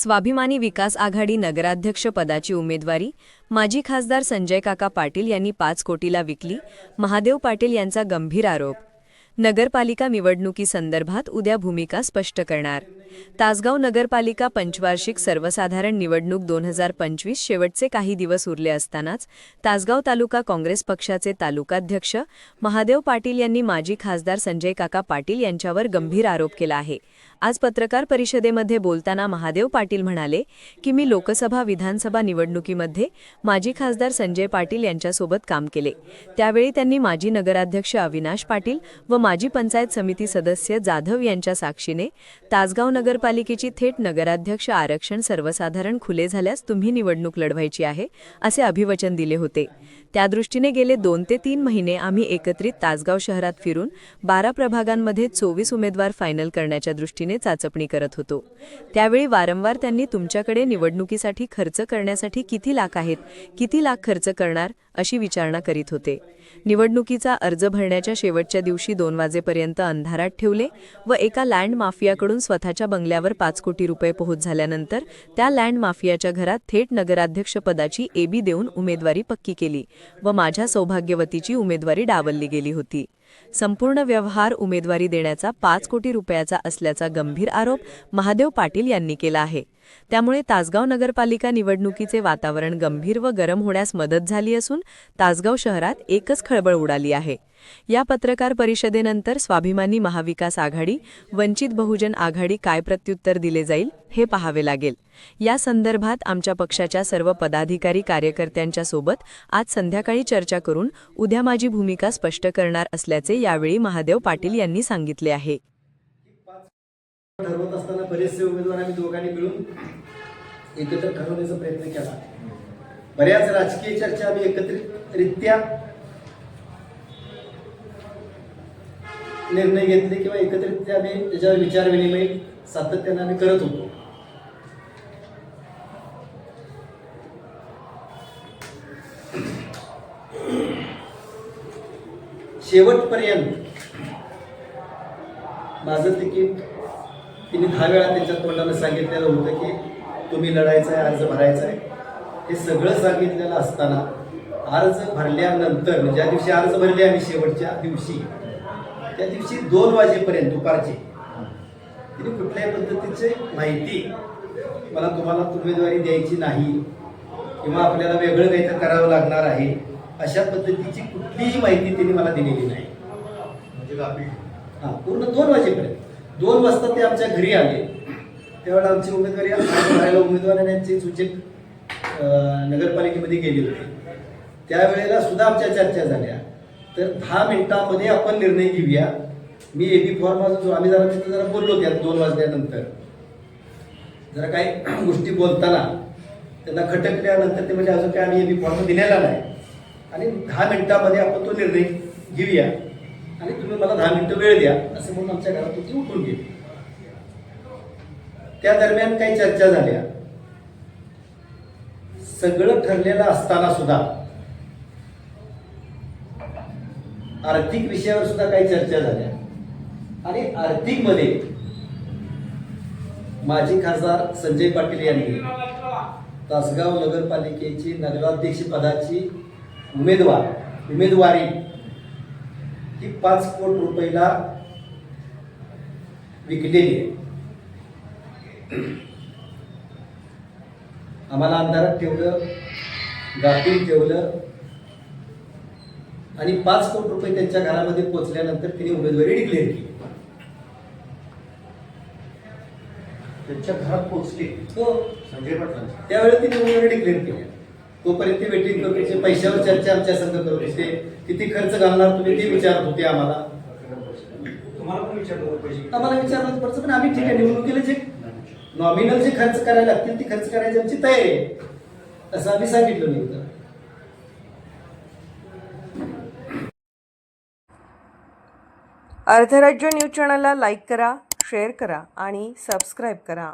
स्वाभिमानी विकास आघाडी नगराध्यक्ष पदाची उमेदवारी माजी खासदार संजय काका पाटील यांनी पाच कोटीला विकली महादेव पाटील यांचा गंभीर आरोप. नगरपालिका निवडणुकीसंदर्भात उद्या भूमिका स्पष्ट करणार. तासगाव नगरपालिका पंचवार्षिक सर्वसाधारण निवडणूक दोन हजार पंचवीस शेवटचे काही दिवस उरले असतानाच तासगाव तालुका काँग्रेस पक्षाचे तालुकाध्यक्ष महादेव पाटील यांनी माजी खासदार संजय काका पाटील यांच्यावर गंभीर आरोप केला आहे. आज पत्रकार परिषदेमध्ये बोलताना महादेव पाटील म्हणाले की मी लोकसभा विधानसभा निवडणुकीमध्ये माजी खासदार संजय पाटील यांच्यासोबत काम केले. त्यावेळी त्यांनी माजी नगराध्यक्ष अविनाश पाटील व माजी पंचायत समिती सदस्य जाधव यांच्या साक्षीने तासगाव नगरपालिकेची थेट नगराध्यक्ष आरक्षण सर्वसाधारण खुले झाल्यास तुम्ही निवडणूक लढवायची आहे असे अभिवचन दिले होते. त्यादृष्टीने गेले दोन ते तीन महिने आम्ही एकत्रित तासगाव शहरात फिरून बारा प्रभागांमध्ये चोवीस उमेदवार फायनल करण्याच्या दृष्टीने चाचपणी करत होतो. त्यावेळी वारंवार त्यांनी तुमच्याकडे निवडणुकीसाठी खर्च करण्यासाठी किती लाख आहेत किती लाख खर्च करणार अशी विचारणा करीत होते. निवडणुकीचा अर्ज भरण्याच्या शेवटच्या दिवशी दोन वाजेपर्यंत अंधारात ठेवले व एका लँड माफियाकडून स्वतःच्या बंगल्यावर पाच कोटी रुपये पोहोच झाल्यानंतर त्या लँड माफियाच्या घरात थेट नगराध्यक्षपदाची एबी देऊन उमेदवारी पक्की केली व माझ्या सौभाग्यवतीची उमेदवारी डावलली गेली होती. संपूर्ण व्यवहार उमेदवारी देण्याचा पाच कोटी रुपयाचा असल्याचा गंभीर आरोप महादेव पाटील यांनी केला आहे. त्यामुळे तासगाव नगरपालिका निवडणुकीचे वातावरण गंभीर व गरम होण्यास मदत झाली असून तासगाव शहरात एकच खळबळ उडाली आहे. या पत्रकार परिषदेनंतर स्वाभिमानी महाविकास आघाडी वंचित बहुजन आघाडी काय प्रत्युत्तर दिले जाईल हे पाहावे लागेल. या संदर्भात आमच्या पक्षाच्या सर्व पदाधिकारी कार्यकर्त्यांच्या सोबत आज संध्याकाळी चर्चा करून उद्या माझी भूमिका स्पष्ट करणार असल्याचे यावेळी महादेव पाटील यांनी सांगितले आहे. ठरवत असताना बरेचसे उमेदवार आम्ही दोघांनी मिळून एकत्र ठरवण्याचा प्रयत्न केला. बऱ्याच राजकीय चर्चा आम्ही एकत्रितरित्या निर्णय घेतले किंवा एकत्रितरित्या आम्ही त्याच्यावर विचार विनिमय सातत्याने आम्ही करत होतो. शेवटपर्यंत माझं तिकीट तिने दहा वेळा त्यांच्या तोंडानं सांगितलेलं होतं की तुम्ही लढायचं आहे अर्ज भरायचा आहे हे सगळं सांगितलेलं असताना अर्ज भरल्यानंतर म्हणजे ज्या दिवशी अर्ज भरले आम्ही शेवटच्या दिवशी त्या दिवशी दोन वाजेपर्यंत दुपारचे. तिने कुठल्याही पद्धतीची माहिती मला तुम्हाला उमेदवारी द्यायची नाही किंवा आपल्याला वेगळं काहीतरी करावं लागणार आहे अशा पद्धतीची कुठलीही माहिती तिने मला दिलेली नाही. हा पूर्ण दोन वाजेपर्यंत. दोन वाजता ते आमच्या घरी आले. त्यावेळेला आमची उमेदवारी अर्ज भरायला सूचित नगरपालिकेमध्ये गेली होती. त्यावेळेला सुद्धा आमच्या चर्चा झाल्या. तर दहा मिनिटामध्ये आपण निर्णय घेऊया. मी ए बी फॉर्म जो आम्ही जरा तिथं जरा बोललो त्यात दोन वाजल्यानंतर. जरा काही गोष्टी बोलताना त्यांना खटकल्यानंतर ते म्हणजे अजून काय आम्ही ए बी फॉर्म दिलेला नाही. आणि दहा मिनिटामध्ये आपण तो निर्णय घेऊया. आणि तुम्ही मला दहा मिनिटं वेळ द्या असं म्हणून आमच्या घरातून ती उठून गेली. त्या दरम्यान काही चर्चा झाल्या. सगळं ठरलेलं असताना सुद्धा आर्थिक विषयावर सुद्धा काही चर्चा झाल्या. आणि आर्थिकमध्ये माजी खासदार संजय पाटील यांनी तासगाव नगरपालिकेची नगराध्यक्ष पदाची उमेदवार उमेदवारी ही पाच कोटी रुपयाला विकलेली आहे. आम्हाला अंधारात ठेवलं गाफील ठेवलं आणि पाच कोटी रुपये त्यांच्या घरामध्ये पोहोचल्यानंतर तिने उमेदवारी डिक्लेअर केली. त्यांच्या घरात पोहोचले हो. संजय पाटलांच्या त्यावेळेला तिने उमेदवारी डिक्लेअर केली. तोपर्यंत ते वेटिंग करत होते पैशावर चर्चा आमच्या संघ करत होते किती खर्च घालणार तुम्ही ते विचारत होते आम्हाला. आम्हाला विचारलं पडतं पण आम्ही ठीक आहे निवडणुकीला जे. नॉमिनल जे खर्च करायला लागतील ती खर्च करायची आमची तयारी आहे. असं आम्ही सांगितलं नाही अर्धराज्य न्यूज चॅनलला लाईक करा शेअर करा आणि सबस्क्राईब करा.